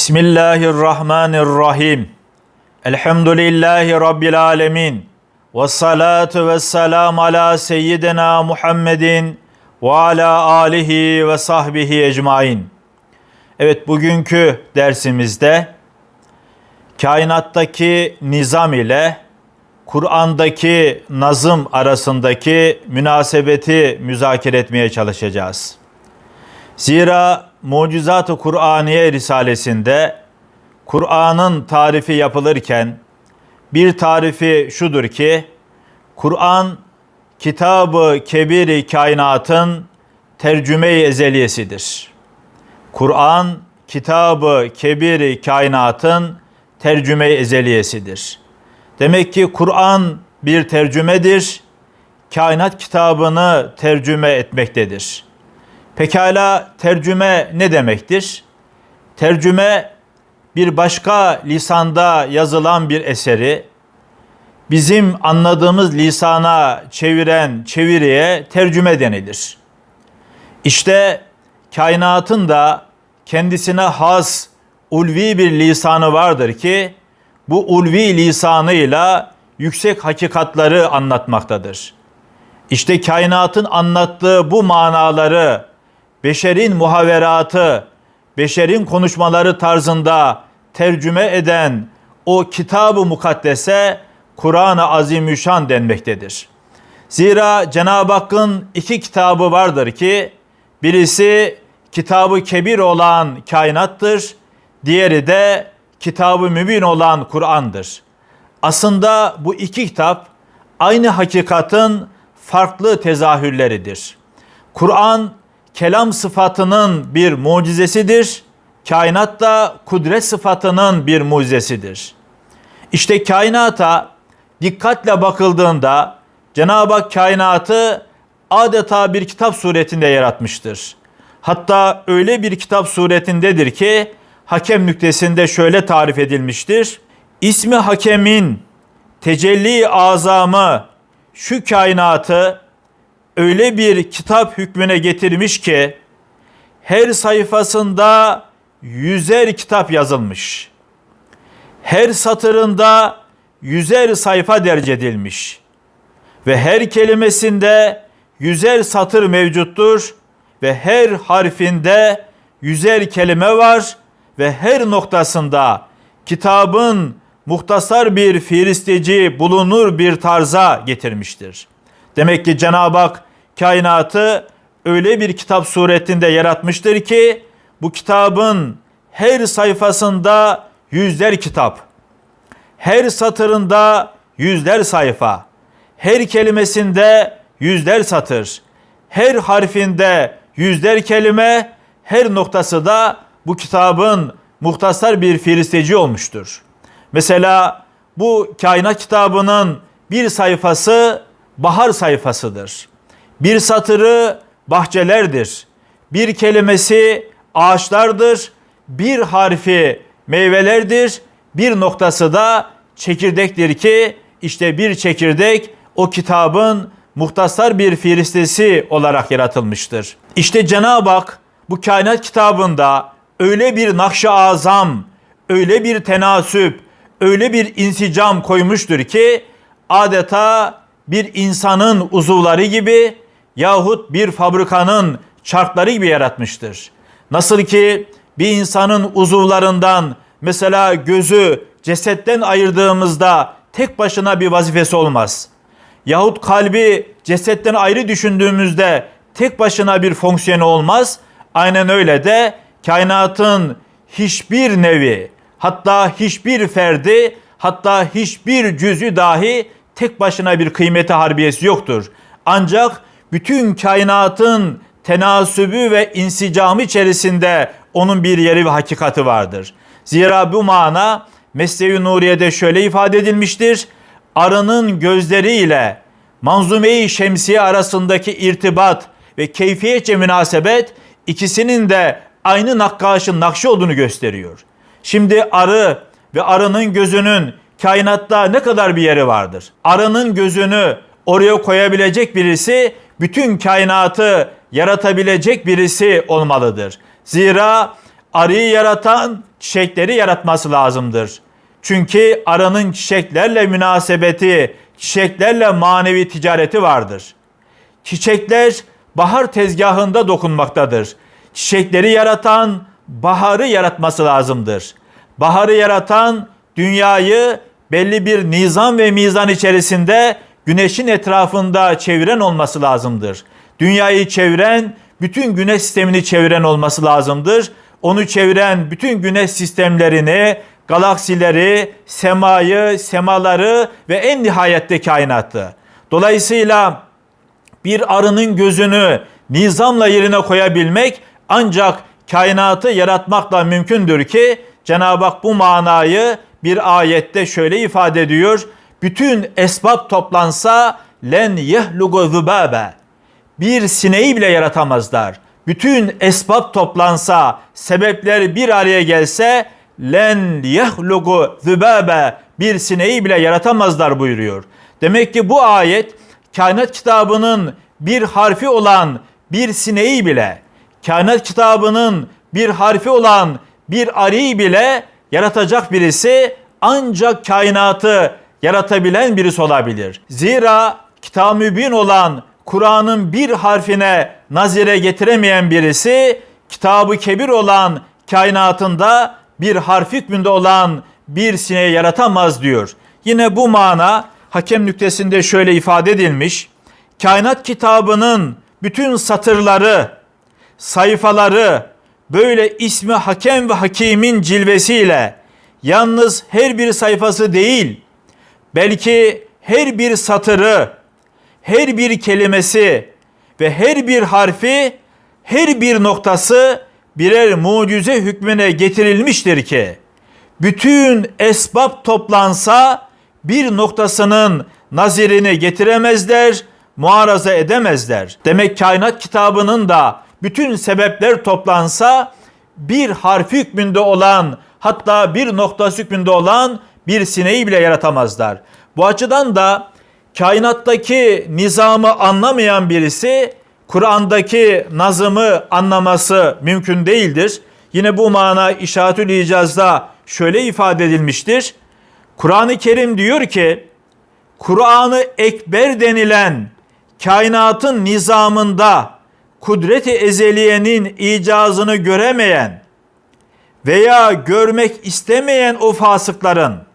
Bismillahirrahmanirrahim. Elhamdülillahi Rabbil alemin. Ve salatu ve selam ala seyyidina Muhammedin ve ala alihi ve sahbihi ecmain. Evet bugünkü dersimizde kainattaki nizam ile Kur'an'daki nazım arasındaki münasebeti müzakere etmeye çalışacağız. Zira Mucizat-ı Kur'aniye Risalesinde Kur'an'ın tarifi yapılırken bir tarifi şudur ki Kur'an kitabı kebiri kainatın tercüme-i ezeliyesidir. Kur'an kitabı kebiri kainatın tercüme-i ezeliyesidir. Demek ki Kur'an bir tercümedir. Kainat kitabını tercüme etmektedir. Pekala tercüme ne demektir? Tercüme bir başka lisanda yazılan bir eseri bizim anladığımız lisana çeviren çeviriye tercüme denilir. İşte kainatın da kendisine has ulvi bir lisanı vardır ki bu ulvi lisanıyla yüksek hakikatları anlatmaktadır. İşte kainatın anlattığı bu manaları beşerin muhaveratı, beşerin konuşmaları tarzında tercüme eden o kitabı mukaddese Kur'an-ı Azimüşşan denmektedir. Zira Cenab-ı Hakk'ın iki kitabı vardır ki birisi kitabı kebir olan kainattır, diğeri de kitabı mübin olan Kur'an'dır. Aslında bu iki kitap aynı hakikatin farklı tezahürleridir. Kur'an kelam sıfatının bir mucizesidir. Kainat da kudret sıfatının bir mucizesidir. İşte kainata dikkatle bakıldığında Cenab-ı Hak kainatı adeta bir kitap suretinde yaratmıştır. Hatta öyle bir kitap suretindedir ki hakem nüktesinde şöyle tarif edilmiştir. İsmi hakemin tecelli azamı şu kainatı öyle bir kitap hükmüne getirmiş ki her sayfasında yüzer kitap yazılmış. Her satırında yüzer sayfa derc edilmiş. Ve her kelimesinde yüzer satır mevcuttur ve her harfinde yüzer kelime var ve her noktasında kitabın muhtasar bir firisteci bulunur bir tarza getirmiştir. Demek ki Cenab-ı Hak kainatı öyle bir kitap suretinde yaratmıştır ki bu kitabın her sayfasında yüzler kitap, her satırında yüzler sayfa, her kelimesinde yüzler satır, her harfinde yüzler kelime, her noktası da bu kitabın muhtasar bir firisteci olmuştur. Mesela bu kainat kitabının bir sayfası bahar sayfasıdır. Bir satırı bahçelerdir. Bir kelimesi ağaçlardır. Bir harfi meyvelerdir. Bir noktası da çekirdektir ki işte bir çekirdek o kitabın muhtasar bir firistesi olarak yaratılmıştır. İşte Cenab-ı Hak bu kainat kitabında öyle bir nakş-ı azam, öyle bir tenasüp, öyle bir insicam koymuştur ki adeta bir insanın uzuvları gibi yahut bir fabrikanın çarkları gibi yaratmıştır. Nasıl ki bir insanın uzuvlarından mesela gözü cesetten ayırdığımızda tek başına bir vazifesi olmaz. Yahut kalbi cesetten ayrı düşündüğümüzde tek başına bir fonksiyonu olmaz. Aynen öyle de kainatın hiçbir nevi, hatta hiçbir ferdi, hatta hiçbir cüzü dahi tek başına bir kıymeti harbiyesi yoktur. Ancak bütün kainatın tenasübü ve insicamı içerisinde onun bir yeri ve hakikati vardır. Zira bu mana Mesnevi Nuriye'de şöyle ifade edilmiştir. Arının gözleriyle manzume-i şemsiye arasındaki irtibat ve keyfiyetçe münasebet ikisinin de aynı nakkaşın nakşi olduğunu gösteriyor. Şimdi arı ve arının gözünün kainatta ne kadar bir yeri vardır? Arının gözünü oraya koyabilecek birisi bütün kainatı yaratabilecek birisi olmalıdır. Zira arıyı yaratan çiçekleri yaratması lazımdır. Çünkü arının çiçeklerle münasebeti, çiçeklerle manevi ticareti vardır. Çiçekler bahar tezgahında dokunmaktadır. Çiçekleri yaratan baharı yaratması lazımdır. Baharı yaratan dünyayı belli bir nizam ve mizan içerisinde güneşin etrafında çeviren olması lazımdır. Dünyayı çeviren, bütün güneş sistemini çeviren olması lazımdır. Onu çeviren bütün güneş sistemlerini, galaksileri, semayı, semaları ve en nihayette kainatı. Dolayısıyla bir arının gözünü nizamla yerine koyabilmek ancak kainatı yaratmakla mümkündür ki Cenab-ı Hak bu manayı bir ayette şöyle ifade ediyor. Bütün esbab toplansa len yehlugu zübabe. Bir sineği bile yaratamazlar. Bütün esbab toplansa, sebepler bir araya gelse len yehlugu zübabe. Bir sineği bile yaratamazlar buyuruyor. Demek ki bu ayet kainat kitabının bir harfi olan bir sineği bile, kainat kitabının bir harfi olan bir arıyı bile yaratacak birisi ancak kainatı yaratabilen birisi olabilir. Zira kitab mübin olan Kur'an'ın bir harfine nazire getiremeyen birisi kitabı kebir olan kainatında bir harf hükmünde olan bir sineği yaratamaz diyor. Yine bu mana hakem nüktesinde şöyle ifade edilmiş. Kainat kitabının bütün satırları, sayfaları böyle ismi hakem ve hakimin cilvesiyle yalnız her bir sayfası değil, belki her bir satırı, her bir kelimesi ve her bir harfi, her bir noktası birer mucize hükmüne getirilmiştir ki bütün esbab toplansa bir noktasının nazirini getiremezler, muaraza edemezler. Demek kainat kitabının da bütün sebepler toplansa bir harf hükmünde olan hatta bir nokta hükmünde olan bir sineği bile yaratamazlar. Bu açıdan da kainattaki nizamı anlamayan birisi Kur'an'daki nazımı anlaması mümkün değildir. Yine bu mana İşaretül İcaz'da şöyle ifade edilmiştir. Kur'an-ı Kerim diyor ki Kur'an-ı Ekber denilen kainatın nizamında kudreti ezeliyenin icazını göremeyen veya görmek istemeyen o fasıkların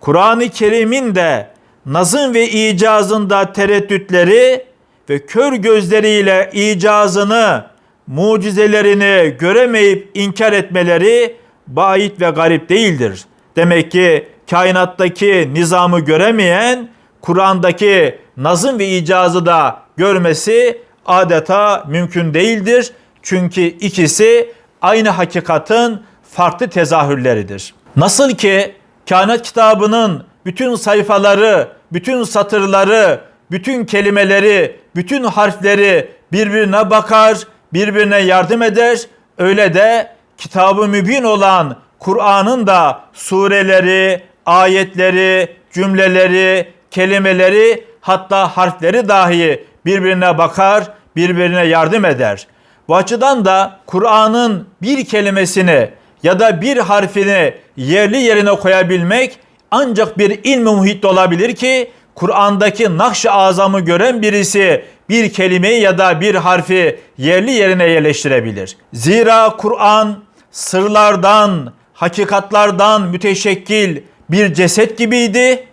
Kur'an-ı Kerim'in de nazım ve icazında tereddütleri ve kör gözleriyle icazını, mucizelerini göremeyip inkar etmeleri bait ve garip değildir. Demek ki kainattaki nizamı göremeyen Kur'an'daki nazım ve icazı da görmesi adeta mümkün değildir. Çünkü ikisi aynı hakikatin farklı tezahürleridir. Nasıl ki kainat kitabının bütün sayfaları, bütün satırları, bütün kelimeleri, bütün harfleri birbirine bakar, birbirine yardım eder. Öyle de kitabı mübin olan Kur'an'ın da sureleri, ayetleri, cümleleri, kelimeleri hatta harfleri dahi birbirine bakar, birbirine yardım eder. Bu açıdan da Kur'an'ın bir kelimesini ya da bir harfini yerli yerine koyabilmek ancak bir ilmi muhit olabilir ki Kur'an'daki nakş-ı azamı gören birisi bir kelimeyi ya da bir harfi yerli yerine yerleştirebilir. Zira Kur'an sırlardan, hakikatlardan müteşekkil bir ceset gibiydi.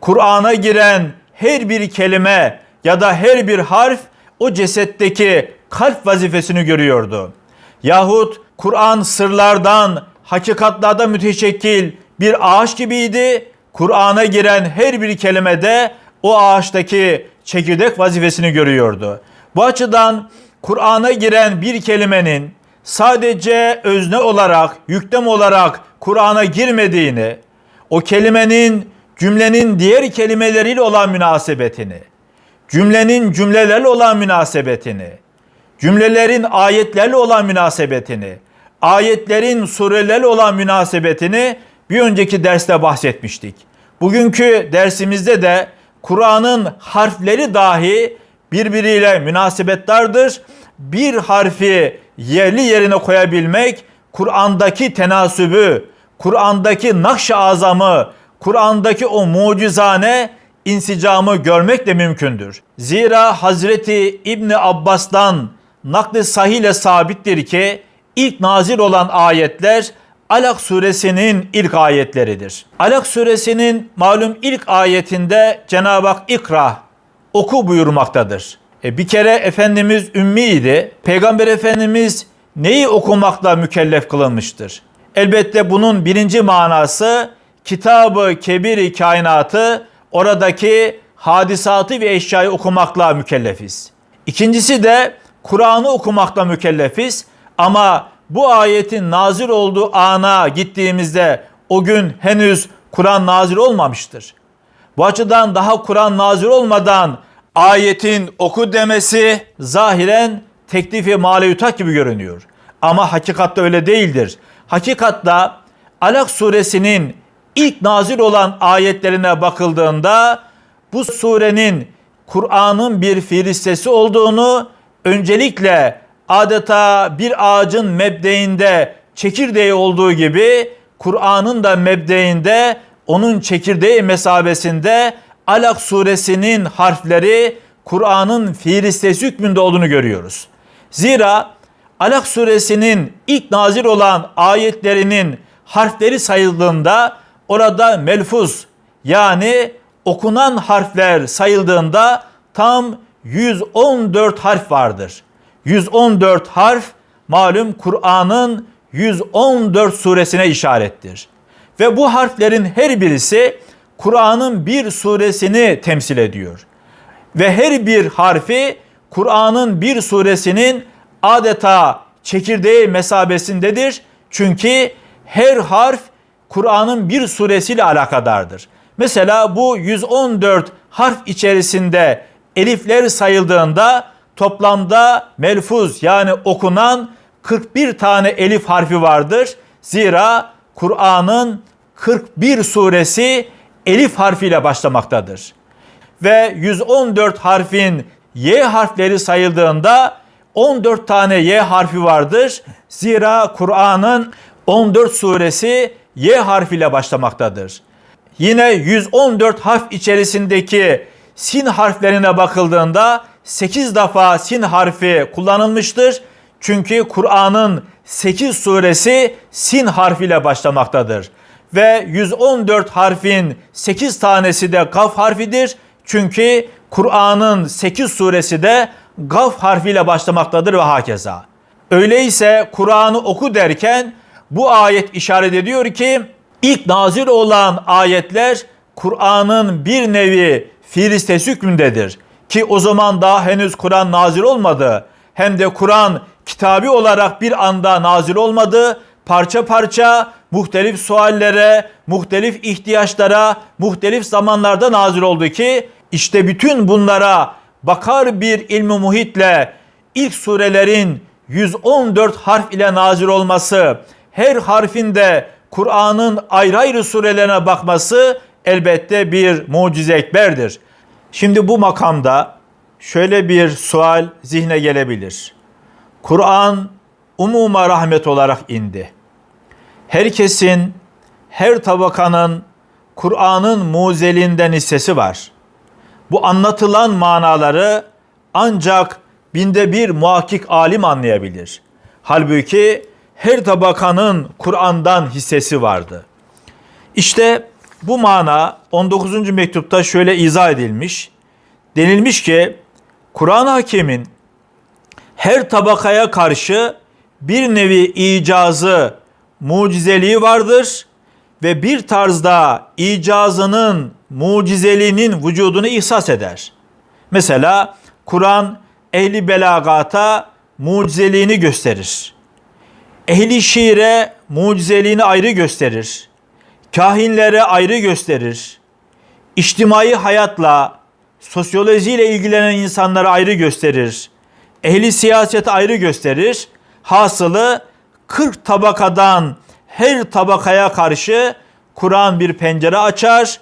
Kur'an'a giren her bir kelime ya da her bir harf o cesetteki kalp vazifesini görüyordu. Yahut Kur'an sırlardan, hakikatlardan müteşekkil bir ağaç gibiydi. Kur'an'a giren her bir kelimede o ağaçtaki çekirdek vazifesini görüyordu. Bu açıdan Kur'an'a giren bir kelimenin sadece özne olarak, yüklem olarak Kur'an'a girmediğini, o kelimenin cümlenin diğer kelimeleriyle olan münasebetini, cümlenin cümlelerle olan münasebetini, cümlelerin ayetlerle olan münasebetini, ayetlerin surelerle olan münasebetini bir önceki derste bahsetmiştik. Bugünkü dersimizde de Kur'an'ın harfleri dahi birbiriyle münasebetlerdir. Bir harfi yerli yerine koyabilmek Kur'an'daki tenasübü, Kur'an'daki nakş-ı azamı, Kur'an'daki o mucizane insicamı görmek de mümkündür. Zira Hazreti İbni Abbas'tan nakli sahih ile sabittir ki ilk nazil olan ayetler Alak suresinin ilk ayetleridir. Alak suresinin malum ilk ayetinde Cenab-ı Hak ikra oku buyurmaktadır. E bir kere Efendimiz ümmiydi. Peygamber Efendimiz neyi okumakla mükellef kılınmıştır? Elbette bunun birinci manası kitabı kebiri kainatı oradaki hadisatı ve eşyayı okumakla mükellefiz. İkincisi de Kur'an'ı okumakla mükellefiz ama bu ayetin nazil olduğu ana gittiğimizde o gün henüz Kur'an nazil olmamıştır. Bu açıdan daha Kur'an nazil olmadan ayetin oku demesi zahiren teklifi maleyutak gibi görünüyor. Ama hakikatte öyle değildir. Hakikatta Alak suresinin ilk nazil olan ayetlerine bakıldığında bu surenin Kur'an'ın bir firistesi olduğunu öncelikle adeta bir ağacın mebdeinde çekirdeği olduğu gibi Kur'an'ın da mebdeinde onun çekirdeği mesabesinde Alak suresinin harfleri Kur'an'ın firistesi hükmünde olduğunu görüyoruz. Zira Alak suresinin ilk nazil olan ayetlerinin harfleri sayıldığında orada melfuz yani okunan harfler sayıldığında tam 114 harf vardır. 114 harf malum Kur'an'ın 114 suresine işarettir. Ve bu harflerin her birisi Kur'an'ın bir suresini temsil ediyor. Ve her bir harfi Kur'an'ın bir suresinin adeta çekirdeği mesabesindedir. Çünkü her harf Kur'an'ın bir suresiyle alakadardır. Mesela bu 114 harf içerisinde elifler sayıldığında toplamda melfuz yani okunan 41 tane elif harfi vardır. Zira Kur'an'ın 41 suresi elif harfiyle başlamaktadır. Ve 114 harfin Y harfleri sayıldığında 14 tane Y harfi vardır. Zira Kur'an'ın 14 suresi Y harfiyle başlamaktadır. Yine 114 harf içerisindeki sin harflerine bakıldığında 8 defa sin harfi kullanılmıştır. Çünkü Kur'an'ın 8 suresi sin harfiyle başlamaktadır. Ve 114 harfin 8 tanesi de gaf harfidir. Çünkü Kur'an'ın 8 suresi de gaf harfiyle başlamaktadır ve hakeza. Öyleyse Kur'an'ı oku derken bu ayet işaret ediyor ki ilk nazil olan ayetler Kur'an'ın bir nevi firistesi hükmündedir. Ki o zaman daha henüz Kur'an nazil olmadı. Hem de Kur'an kitabi olarak bir anda nazil olmadı. Parça parça muhtelif suallere, muhtelif ihtiyaçlara, muhtelif zamanlarda nazil oldu ki işte bütün bunlara bakar bir ilmi muhitle ilk surelerin 114 harf ile nazil olması, her harfinde Kur'an'ın ayrı ayrı surelerine bakması elbette bir mucize ekberdir. Şimdi bu makamda şöyle bir sual zihne gelebilir. Kur'an umuma rahmet olarak indi. Herkesin, her tabakanın Kur'an'ın muzelinden hissesi var. Bu anlatılan manaları ancak binde bir muhakkik alim anlayabilir. Halbuki her tabakanın Kur'an'dan hissesi vardı. İşte bu mana 19. mektupta şöyle izah edilmiş. Denilmiş ki Kur'an-ı Hakim'in her tabakaya karşı bir nevi icazı, mucizeliği vardır ve bir tarzda icazının, mucizeliğinin vücudunu ihsas eder. Mesela Kur'an ehli belagata mucizeliğini gösterir. Ehli şiire mucizeliğini ayrı gösterir. Kahinlere ayrı gösterir. İçtimai hayatla, sosyolojiyle ilgilenen insanlara ayrı gösterir. Ehli siyaset ayrı gösterir. Hasılı 40 tabakadan her tabakaya karşı Kur'an bir pencere açar.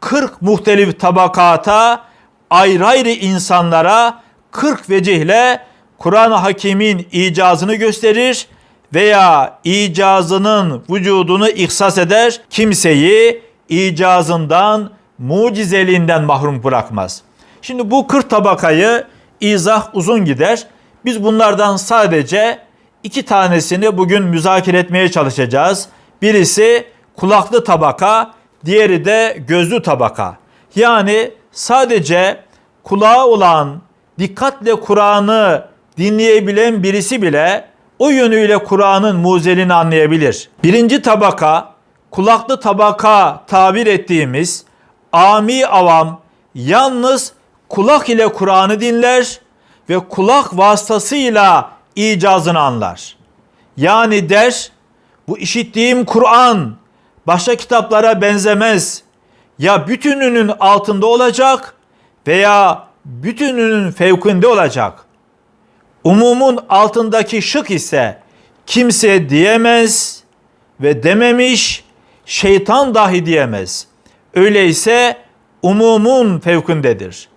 40 muhtelif tabakata ayrı ayrı insanlara 40 vecihle Kur'an-ı Hakim'in icazını gösterir veya icazının vücudunu ihsas eder, kimseyi icazından, mucizeliğinden mahrum bırakmaz. Şimdi bu 40 tabakayı izah uzun gider. Biz bunlardan sadece iki tanesini bugün müzakere etmeye çalışacağız. Birisi kulaklı tabaka, diğeri de gözlü tabaka. Yani sadece kulağı olan, dikkatle Kur'an'ı dinleyebilen birisi bile o yönüyle Kur'an'ın muzelini anlayabilir. Birinci tabaka, kulaklı tabaka tabir ettiğimiz ami avam yalnız kulak ile Kur'an'ı dinler ve kulak vasıtasıyla icazını anlar. Yani der, bu işittiğim Kur'an başka kitaplara benzemez. Ya bütününün altında olacak veya bütününün fevkinde olacak. Umumun altındaki şık ise kimse diyemez ve dememiş, şeytan dahi diyemez. Öyleyse umumun fevkindedir.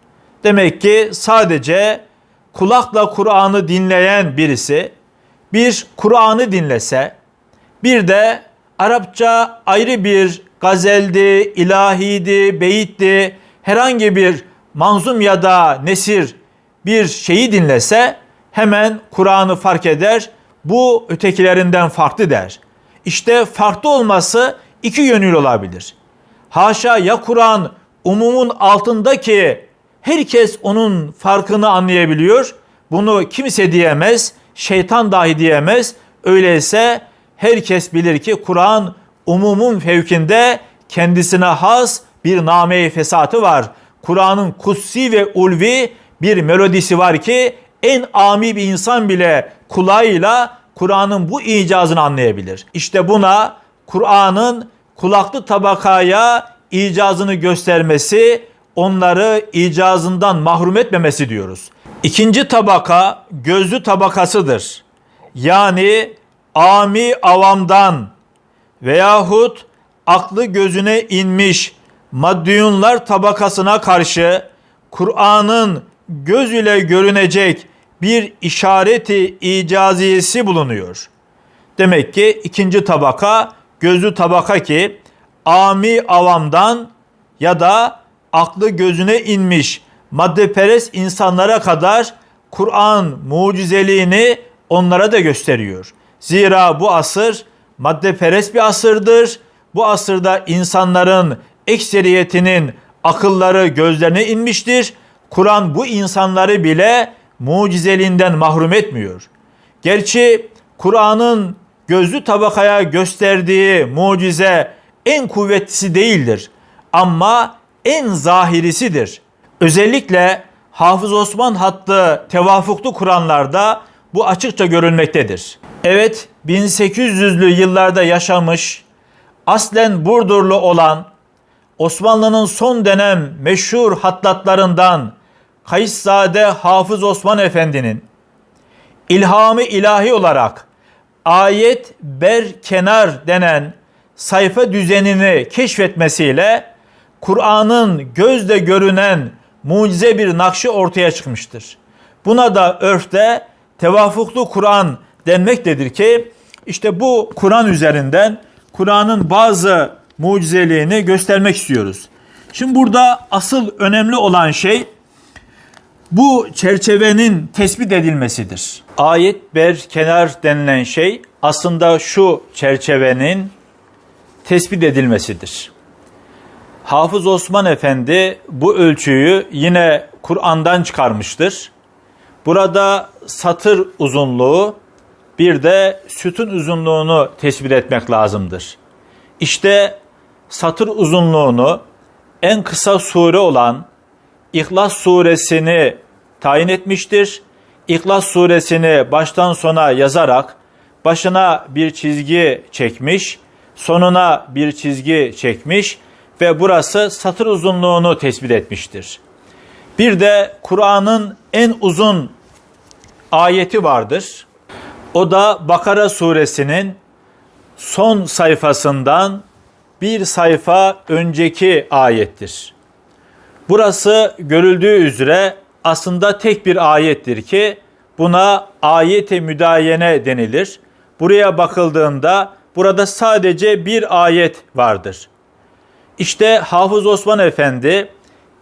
Demek ki sadece kulakla Kur'an'ı dinleyen birisi bir Kur'an'ı dinlese, bir de Arapça ayrı bir gazeldi, ilahiydi, beyitti, herhangi bir manzum ya da nesir bir şeyi dinlese hemen Kur'an'ı fark eder. Bu ötekilerinden farklı der. İşte farklı olması iki yönlü olabilir. Haşa ya Kur'an umumun altındaki herkes onun farkını anlayabiliyor. Bunu kimse diyemez, şeytan dahi diyemez. Öyleyse herkes bilir ki Kur'an umumun fevkinde kendisine has bir name-i fesatı var. Kur'an'ın kutsi ve ulvi bir melodisi var ki en ami bir insan bile kulağıyla Kur'an'ın bu icazını anlayabilir. İşte buna Kur'an'ın kulaklı tabakaya icazını göstermesi, onları icazından mahrum etmemesi diyoruz. İkinci tabaka gözlü tabakasıdır. Yani ami avamdan veyahut aklı gözüne inmiş maddiyunlar tabakasına karşı Kur'an'ın göz ile görünecek bir işareti icaziyesi bulunuyor. Demek ki ikinci tabaka gözlü tabaka ki ami avamdan ya da aklı gözüne inmiş maddeperest insanlara kadar Kur'an mucizeliğini onlara da gösteriyor. Zira bu asır maddeperest bir asırdır. Bu asırda insanların ekseriyetinin akılları gözlerine inmiştir. Kur'an bu insanları bile mucizeliğinden mahrum etmiyor. Gerçi Kur'an'ın gözlü tabakaya gösterdiği mucize en kuvvetlisi değildir ama en zahirisidir. Özellikle Hafız Osman hattı tevafuklu Kur'anlarda bu açıkça görülmektedir. Evet 1800'lü yıllarda yaşamış, aslen Burdurlu olan Osmanlı'nın son dönem meşhur hattatlarından Kayıszade Hafız Osman Efendi'nin ilhamı ilahi olarak ayet ber kenar denen sayfa düzenini keşfetmesiyle Kur'an'ın gözle görünen mucize bir nakşı ortaya çıkmıştır. Buna da örfte tevafuklu Kur'an denmektedir ki işte bu Kur'an üzerinden Kur'an'ın bazı mucizeliğini göstermek istiyoruz. Şimdi burada asıl önemli olan şey bu çerçevenin tespit edilmesidir. Ayet ber kenar denilen şey aslında şu çerçevenin tespit edilmesidir. Hafız Osman Efendi bu ölçüyü yine Kur'an'dan çıkarmıştır. Burada satır uzunluğu bir de sütun uzunluğunu tespit etmek lazımdır. İşte satır uzunluğunu en kısa sure olan İhlas suresini tayin etmiştir. İhlas suresini baştan sona yazarak başına bir çizgi çekmiş, sonuna bir çizgi çekmiş ve burası satır uzunluğunu tespit etmiştir. Bir de Kur'an'ın en uzun ayeti vardır. O da Bakara suresinin son sayfasından bir sayfa önceki ayettir. Burası görüldüğü üzere aslında tek bir ayettir ki buna ayete müdayene denilir. buraya bakıldığında burada sadece bir ayet vardır. İşte Hafız Osman Efendi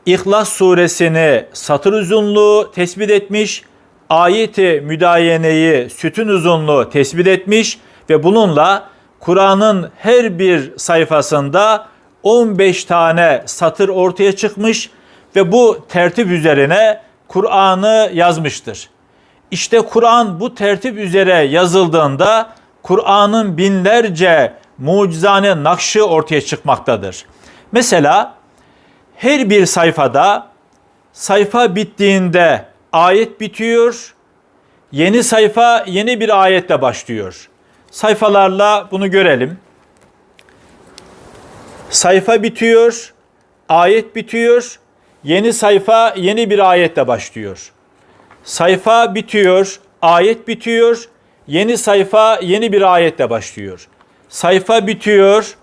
İhlas suresini satır uzunluğu tespit etmiş, ayeti müdayeneyi sütun uzunluğu tespit etmiş ve bununla Kur'an'ın her bir sayfasında 15 tane satır ortaya çıkmış ve bu tertip üzerine Kur'an'ı yazmıştır. İşte Kur'an bu tertip üzere yazıldığında Kur'an'ın binlerce mucizane nakşı ortaya çıkmaktadır. Mesela her bir sayfada sayfa bittiğinde ayet bitiyor, yeni sayfa yeni bir ayetle başlıyor. Sayfalarla bunu görelim. Sayfa bitiyor, ayet bitiyor, yeni sayfa yeni bir ayetle başlıyor. Sayfa bitiyor, ayet bitiyor, yeni sayfa yeni bir ayetle başlıyor. Sayfa bitiyor,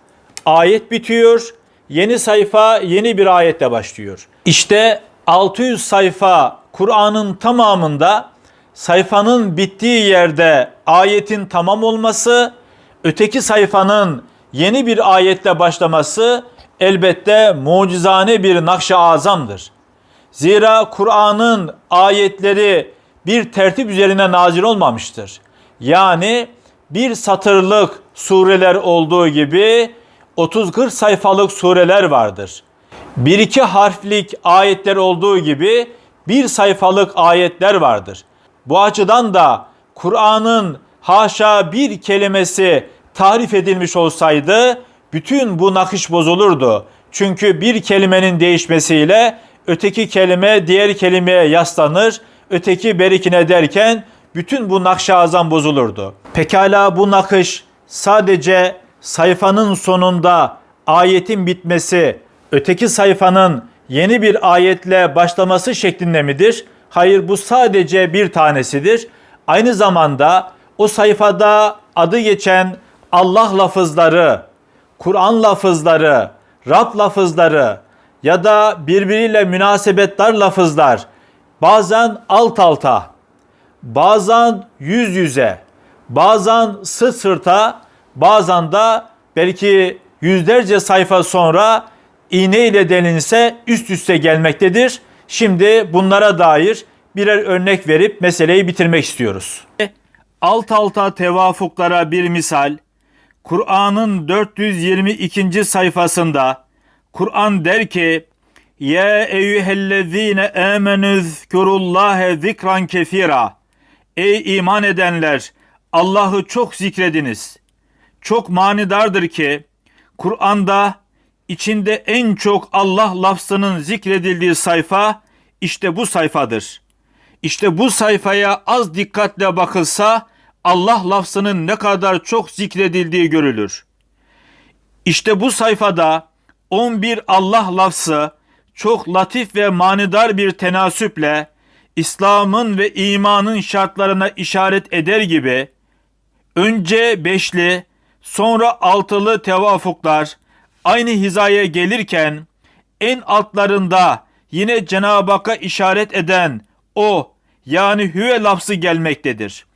ayet bitiyor, yeni sayfa yeni bir ayetle başlıyor. İşte 600 sayfa Kur'an'ın tamamında sayfanın bittiği yerde ayetin tamam olması, öteki sayfanın yeni bir ayetle başlaması elbette mucizane bir nakş-ı azamdır. Zira Kur'an'ın ayetleri bir tertip üzerine nazil olmamıştır. Yani bir satırlık sureler olduğu gibi 30-40 sayfalık sureler vardır. Bir iki harflik ayetler olduğu gibi bir sayfalık ayetler vardır. Bu açıdan da Kur'an'ın haşa bir kelimesi tarif edilmiş olsaydı bütün bu nakış bozulurdu. Çünkü bir kelimenin değişmesiyle öteki kelime diğer kelimeye yaslanır, öteki berikine derken bütün bu nakş-ı azam bozulurdu. Pekala bu nakış sadece sayfanın sonunda ayetin bitmesi, öteki sayfanın yeni bir ayetle başlaması şeklinde midir? Hayır bu sadece bir tanesidir. Aynı zamanda o sayfada adı geçen Allah lafızları, Kur'an lafızları, Rab lafızları ya da birbiriyle münasebetler lafızlar bazen alt alta, bazen yüz yüze, bazen sırt sırta, bazen de belki yüzlerce sayfa sonra iğne ile delinse üst üste gelmektedir. Şimdi bunlara dair birer örnek verip meseleyi bitirmek istiyoruz. Alt alta tevafuklara bir misal, Kur'an'ın 422. sayfasında Kur'an der ki Ya eyyühellezine amenü zkurullâhe zikran kefira Ey iman edenler Allah'ı çok zikrediniz. Çok manidardır ki Kur'an'da içinde en çok Allah lafzının zikredildiği sayfa işte bu sayfadır. İşte bu sayfaya az dikkatle bakılsa Allah lafzının ne kadar çok zikredildiği görülür. İşte bu sayfada 11 Allah lafzı çok latif ve manidar bir tenasüple İslam'ın ve imanın şartlarına işaret eder gibi önce beşli sonra altılı tevafuklar aynı hizaya gelirken en altlarında yine Cenab-ı Hakk'a işaret eden o yani hüve lafzı gelmektedir.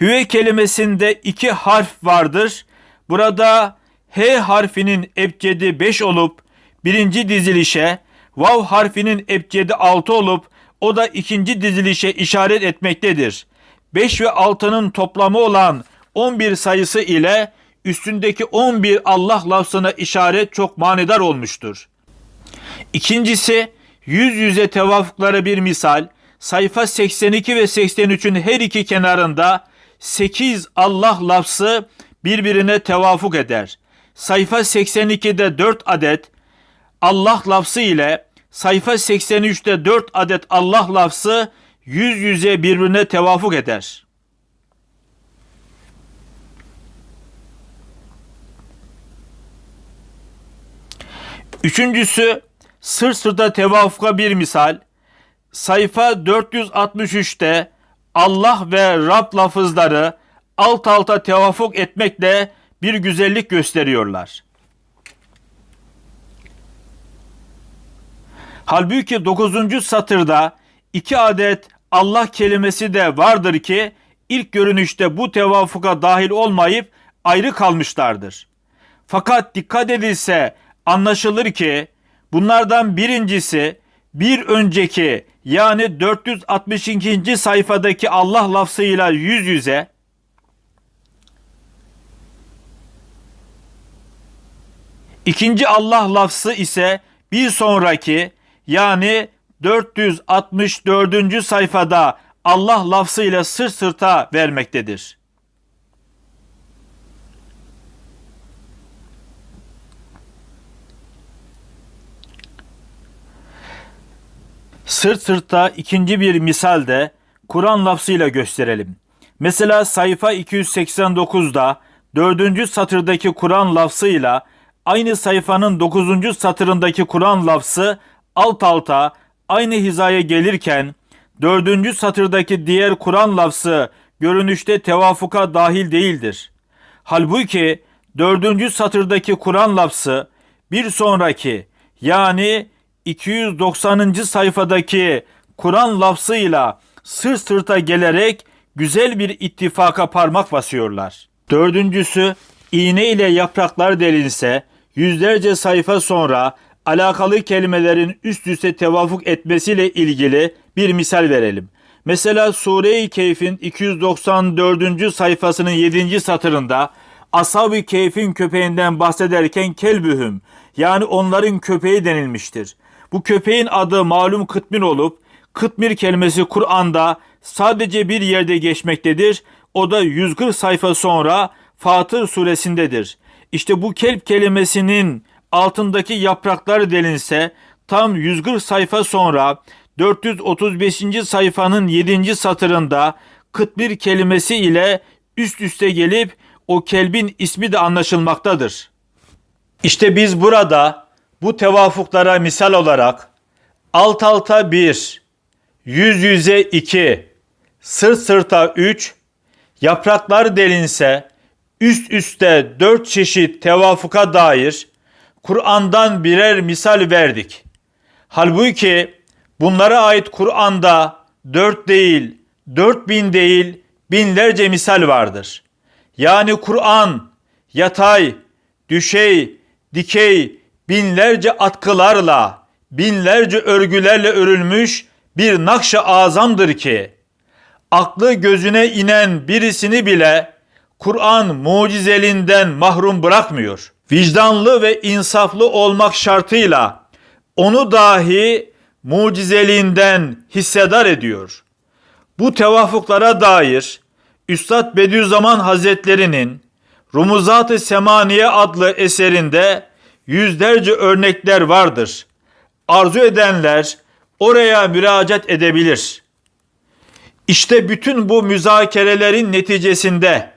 Hüve kelimesinde iki harf vardır. Burada H harfinin ebcedi 5 olup birinci dizilişe, Vav harfinin ebcedi 6 olup o da ikinci dizilişe işaret etmektedir. 5 ve 6'nın toplamı olan 11 sayısı ile üstündeki 11 Allah lafzına işaret çok manidar olmuştur. İkincisi yüz yüze tevafuklara bir misal sayfa 82 ve 83'ün her iki kenarında 8 Allah lafzı birbirine tevafuk eder. Sayfa 82'de 4 adet Allah lafzı ile sayfa 83'te 4 adet Allah lafzı yüz yüze birbirine tevafuk eder. Üçüncüsü sır sırda tevafuka bir misal. Sayfa 463'te Allah ve Rab lafızları alt alta tevafuk etmekle bir güzellik gösteriyorlar. Halbuki 9. satırda iki adet Allah kelimesi de vardır ki ilk görünüşte bu tevafuka dahil olmayıp ayrı kalmışlardır. Fakat dikkat edilse anlaşılır ki bunlardan birincisi bir önceki yani 462. sayfadaki Allah lafzıyla yüz yüze İkinci Allah lafzı ise bir sonraki yani 464. sayfada Allah lafzıyla sırt sırta vermektedir. Sırt sırta ikinci bir misal de Kur'an lafzıyla gösterelim. Mesela sayfa 289'da dördüncü satırdaki Kur'an lafzıyla aynı sayfanın dokuzuncu satırındaki Kur'an lafzı alt alta aynı hizaya gelirken dördüncü satırdaki diğer Kur'an lafzı görünüşte tevafuka dahil değildir. Halbuki dördüncü satırdaki Kur'an lafzı bir sonraki yani 290. sayfadaki Kur'an lafzıyla sırt sırta gelerek güzel bir ittifaka parmak basıyorlar. Dördüncüsü iğne ile yapraklar delinse yüzlerce sayfa sonra alakalı kelimelerin üst üste tevafuk etmesiyle ilgili bir misal verelim. Mesela Sure-i Keyf'in 294. sayfasının 7. satırında Ashab-ı Keyf'in köpeğinden bahsederken kelbühüm yani onların köpeği denilmiştir. Bu köpeğin adı malum kıtmir olup kıtmir kelimesi Kur'an'da sadece bir yerde geçmektedir. O da 140 sayfa sonra Fatır suresindedir. İşte bu kelp kelimesinin altındaki yapraklar delinse tam 140 sayfa sonra 435. sayfanın 7. satırında kıtmir kelimesi ile üst üste gelip o kelbin ismi de anlaşılmaktadır. İşte biz burada bu tevafuklara misal olarak alt alta 1, yüz yüze 2, sırt sırta 3, yapraklar delinse üst üste 4 çeşit tevafuka dair Kur'an'dan birer misal verdik. Halbuki bunlara ait Kur'an'da 4 değil, 4000 değil, binlerce misal vardır. Yani Kur'an yatay, düşey, dikey, binlerce atkılarla, binlerce örgülerle örülmüş bir nakş-ı azamdır ki, aklı gözüne inen birisini bile Kur'an mucizeliğinden mahrum bırakmıyor. Vicdanlı ve insaflı olmak şartıyla onu dahi mucizeliğinden hissedar ediyor. Bu tevafuklara dair Üstad Bediüzzaman Hazretleri'nin Rumuzat-ı Semaniye adlı eserinde yüzlerce örnekler vardır. Arzu edenler oraya müracaat edebilir. İşte bütün bu müzakerelerin neticesinde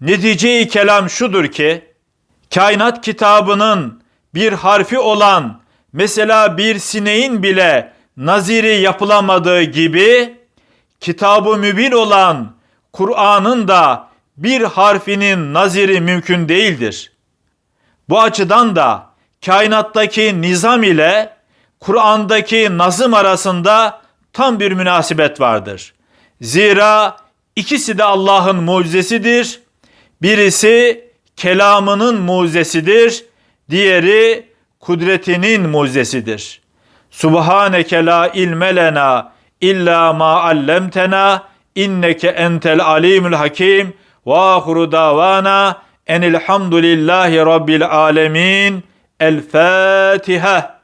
netice-i kelam şudur ki kainat kitabının bir harfi olan mesela bir sineğin bile naziri yapılamadığı gibi kitabı mübin olan Kur'an'ın da bir harfinin naziri mümkün değildir. Bu açıdan da kainattaki nizam ile Kur'an'daki nazım arasında tam bir münasebet vardır. Zira ikisi de Allah'ın mucizesidir. Birisi kelamının mucizesidir. Diğeri kudretinin mucizesidir. Subhaneke la ilme lena illa ma allamtena inneke entel alimul hakim ve ahru davana enilhamdülillahi rabbil alemin. El Fatiha.